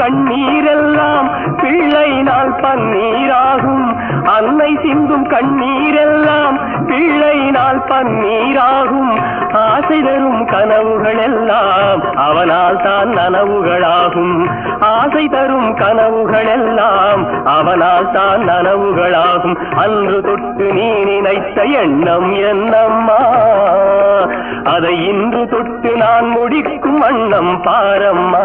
கண்ணீரெல்லாம் பிள்ளை நாள் பன்னீராகும். அன்னை சிந்தும் கண்ணீரெல்லாம் பிள்ளை நாள் பன்னீராகும். ஆசை தரும் கனவுகள் எல்லாம் அவனால் தான் நனவுகளாகும். ஆசை தரும் கனவுகள் எல்லாம் அவனால் தான் நனவுகளாகும். அன்று தொட்டு நீ நினைத்த எண்ணம் என்னம்மா? அதை இன்று தொட்டு நான் முடிக்கும் வண்ணம் பாரம்மா?